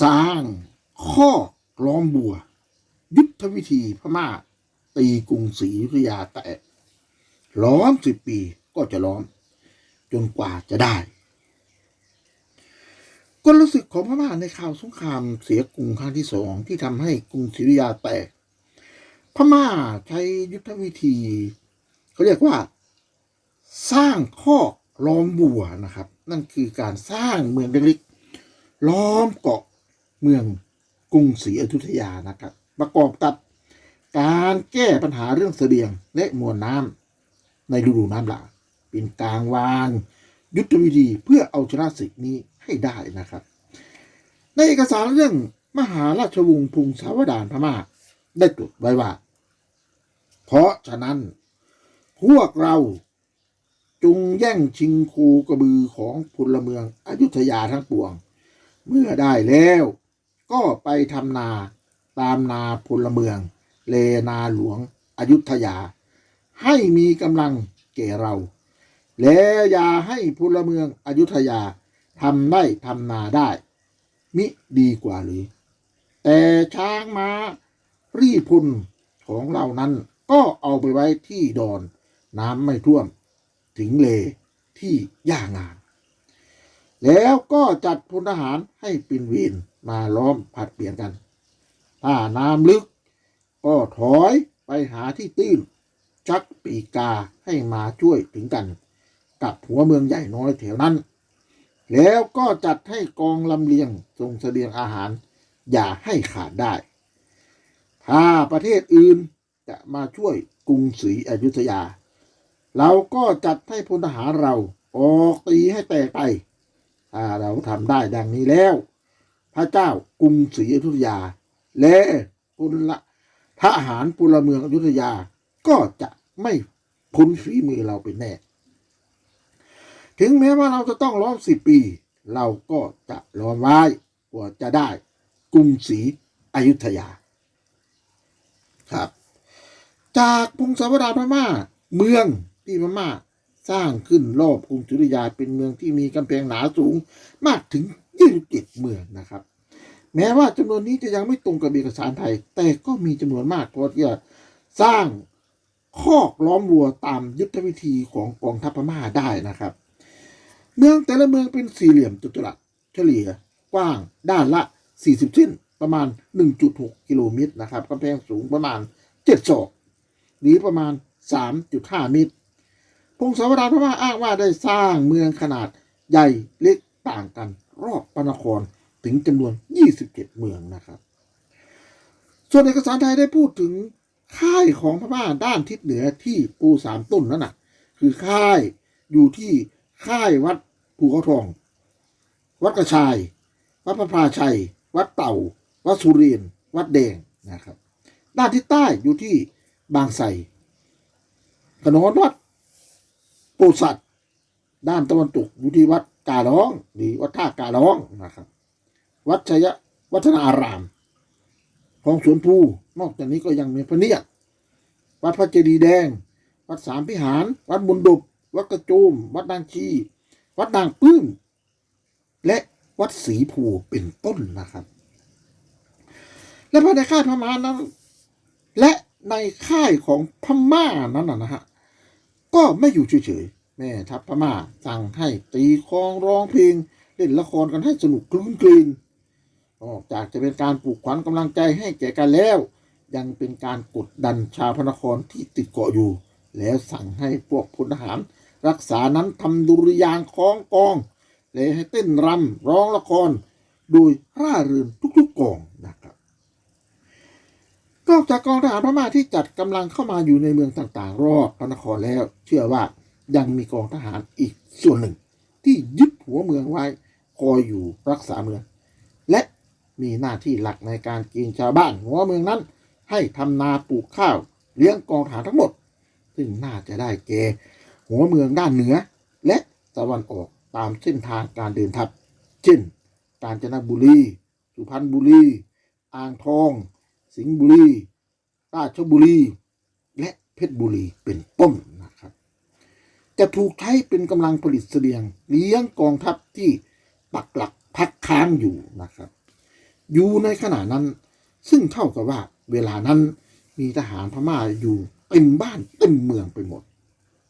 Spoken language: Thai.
สร้างข้อล้อมบัว ยุทธวิธีพม่า ตีกรุงศรีอยุธยาแตกล้อมสิบปีก็จะล้อม จนกว่าจะได้กลศึกของพม่าในข่าวสงครามเสียกรุงครั้งที่สองที่ทำให้กรุงศรีอยุธยาแตก พม่าใช้ยุทธวิธี เขาเรียกว่า สร้างข้อล้อมบัวนะครับ นั่นคือการสร้างเมืองเล็กๆล้อมเกาะ เมืองกรุงศรีอยุธยานะครับ ประกอบกับการแก้ปัญหาเรื่องเสบียงและมวลน้ำในฤดูน้ำหลากเป็นกลางวางยุทธวิธีเพื่อเอาชนะศึกนี้ให้ได้นะครับ ในเอกสารเรื่องมหาราชวงศ์พุงสาวดารพม่าได้ตรวจไว้ว่า เพราะฉะนั้น พวกเราจงแย่งชิงคูกระบือของพลเมืองอยุธยาทั้งปวง เมื่อได้แล้ว ก็ไปทำนาตามนาพลเมือง เลนาหลวงอยุธยา ให้มีกำลังแก่เรา และอย่าให้พลเมืองอยุธยาทำได้ทำนาได้ มิดีกว่าหรือ แต่ช้างมา้ารีพลของเรานั้นก็เอาไปไว้ที่ดอน น้ำไม่ท่วม ถึงเลที่ย่างาม แล้วก็จัดพลทหารให้ปินวีนมาล้อมผัดเปลี่ยนกัน ถ้าน้ำลึก ก็ถอยไปหาที่ตื้นชักปีกาให้มาช่วยถึงกัน กับหัวเมืองใหญ่น้อยแถวนั้น แล้วก็จัดให้กองลำเลียงส่งเสบียงอาหาร อย่าให้ขาดได้ ถ้าประเทศอื่นจะมาช่วยกรุงศรีอยุธยา เราก็จัดให้พลทหารเราออกตีให้แตกไป เราทำได้ดังนี้แล้ว พระเจ้ากรุงศรีอยุธยา และพลทหารพลเมืองอยุธยาก็จะไม่พ้นฝีมือเราเป็นแน่ ถึงแม้ว่าเราจะต้องล้อมสิบปี เราก็จะล้อมไว้กว่าจะได้กรุงศรีอยุธยา ครับ จากพงศาวดารพม่าเมืองที่พม่า สร้างขึ้นรอบกรุงศรีอยุธยาเป็นเมืองที่มีกำแพงหนาสูงมากถึง 27 เมืองนะครับ แม้ว่าจำนวนนี้จะยังไม่ตรงกับเอกสารไทย แต่ก็มีจำนวนมากพอที่จะสร้างคอกล้อมวัวตามยุทธวิธีของกองทัพพม่าได้นะครับ เมืองแต่ละเมืองเป็นสี่เหลี่ยมจัตุรัสเฉลี่ยกว้างด้านละ 40เส้นประมาณ 1.6 กิโลเมตรนะครับกำแพงสูงประมาณ 7 ศอก หรือประมาณ 3.5 เมตร พงศาวดารพม่าอ้างว่าได้สร้างเมืองขนาดใหญ่เล็กต่างกัน รอบพระนครถึงจำนวน 27 เมืองนะครับ ส่วนเอกสารไทยได้พูดถึงค่ายของพม่าด้านทิศเหนือที่ปูสามต้นนั่นนะคือค่ายอยู่ที่ค่ายวัดภูเขาทอง วัดกระชาย วัดพระพราชัย วัดเต่า วัดสุรินวัดแดงนะครับ ด้านทิศใต้อยู่ที่บางไทรถนนวัด ปูสัตว์ด้านตะวันตกอยู่ที่วัดกาล้องหรือวัดท่ากาล้องนะครับ วัดชัยวัฒนาราม ของสวนภูนอกจากนี้ก็ยังมีพระเนียดวัดพระเจดีย์แดง วัดสามพิหาร วัดบุญดบวัดกระโจม วัดนางชี วัดนางปื้ม และวัดศรีภูเป็นต้นนะครับ และภายในค่ายพม่านั้น และในค่ายของพม่านั้นนะฮะก็ไม่อยู่เฉย แม่ทัพพม่าสั่งให้ตีคองร้องเพลง เล่นละครกันให้สนุกคลื้นกลีนนอกจากจะเป็นการปลูกขวัญกำลังใจให้แก่กันแล้ว ยังเป็นการกดดันชาวพระนครที่ติดเกาะอยู่ แล้วสั่งให้พวกพลทหาร รักษานั้นทำดุริยางค์คล้องกอง และให้เต้นรำร้องละคร โดยร่าเริงทุกๆกองนะครับนอกจากกองทหารพม่าที่จัดกำลังเข้ามาอยู่ในเมืองต่างๆ รอบพระนครแล้ว เชื่อว่า ยังมีกองทหารอีกส่วนหนึ่ง ที่ยึดหัวเมืองไว้คอยอยู่รักษาเมือง และมีหน้าที่หลักในการกินชาวบ้านหัวเมืองนั้น ให้ทำนาปลูกข้าว เลี้ยงกองทหารทั้งหมด ซึ่งน่าจะได้แก่หัวเมืองด้านเหนือ และตะวันออกตามเส้นทางการเดินทัพ เช่น กาญจนบุรี สุพรรณบุรี อ่างทอง สิงห์บุรี ราชบุรี และเพชรบุรีเป็นต้น จะถูกใช้เป็นกำลังผลิตเสบียง เลี้ยงกองทัพที่ปักหลักพักค้างอยู่นะครับ อยู่ในขณะนั้น ซึ่งเท่ากับว่าเวลานั้นมีทหารพม่าอยู่เต็มบ้านเต็มเมืองไปหมด